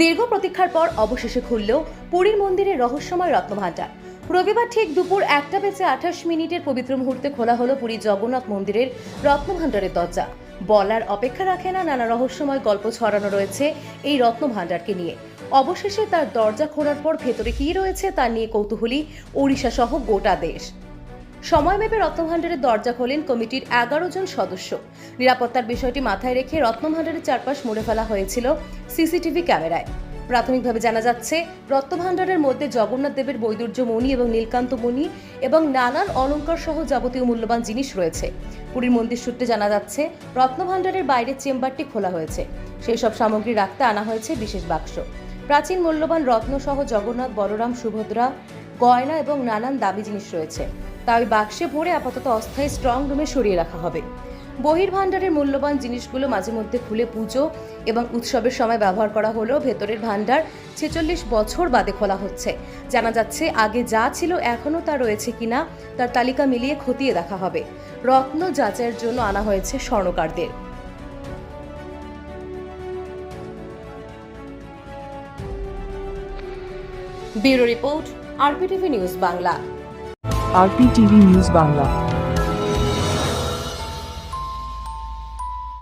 দীর্ঘ প্রতীক্ষার পর অবশেষে খুলল পুরীর মন্দিরের রহস্যময় রত্নভাণ্ডার। রবিবার ঠিক দুপুর একটা বেজে আঠাশ মিনিটের পবিত্র মুহূর্তে খোলা হলো পুরী জগন্নাথ মন্দিরের রত্নভাণ্ডারের দরজা। বলার অপেক্ষা রাখে না নানা রহস্যময় গল্প ছড়ানো রয়েছে এই রত্নভাণ্ডারকে নিয়ে। অবশেষে তার দরজা খোলার পর ভেতরে কী রয়েছে তা নিয়ে কৌতূহলী ওড়িশা সহ গোটা দেশ। সময়মেপে রত্নভাণ্ডারের দরজা খোলেন কমিটির এগারো জন সদস্য। নিরাপত্তার বিষয়টি মাথায় রেখে রত্নভাণ্ডারের চারপাশ মুড়ে ফেলা হয়েছিল সিসিটিভি ক্যামেরায়। প্রাথমিকভাবে জানা যাচ্ছে, রত্নভাণ্ডারের মধ্যে জগন্নাথ দেবের বৈদুর্য মণি এবং নীলকান্ত মণি এবং নানান অলঙ্কার সহ যাবতীয় মূল্যবান জিনিস রয়েছে। পুরীর মন্দির সূত্রে জানা যাচ্ছে, রত্নভাণ্ডারের বাইরের চেম্বারটি খোলা হয়েছে। সেই সব সামগ্রী রাখতে আনা হয়েছে বিশেষ বাক্স। প্রাচীন মূল্যবান রত্ন সহ জগন্নাথ, বলরাম, সুভদ্রা গয়না এবং নানান দামি জিনিস রয়েছে। তা ওই বাক্সে ভরে আপাতত অস্থায়ী স্ট্রং রুমে সরিয়ে রাখা হবে। বহির্ভাণ্ডারের মূল্যবান জিনিসগুলো মাঝে মধ্যে খুলে পুজো এবং উৎসবের সময় ব্যবহার করা হলেও ভেতরের ভাণ্ডার ছেচল্লিশ বছর বাদে খোলা হচ্ছে। জানা যাচ্ছে, আগে যা ছিল এখনও তা রয়েছে কিনা তার তালিকা মিলিয়ে খতিয়ে দেখা হবে। রত্ন যাচাইয়ের জন্য আনা হয়েছে স্বর্ণকারদের। Bureau report RPTV news Bangla. RPTV news Bangla.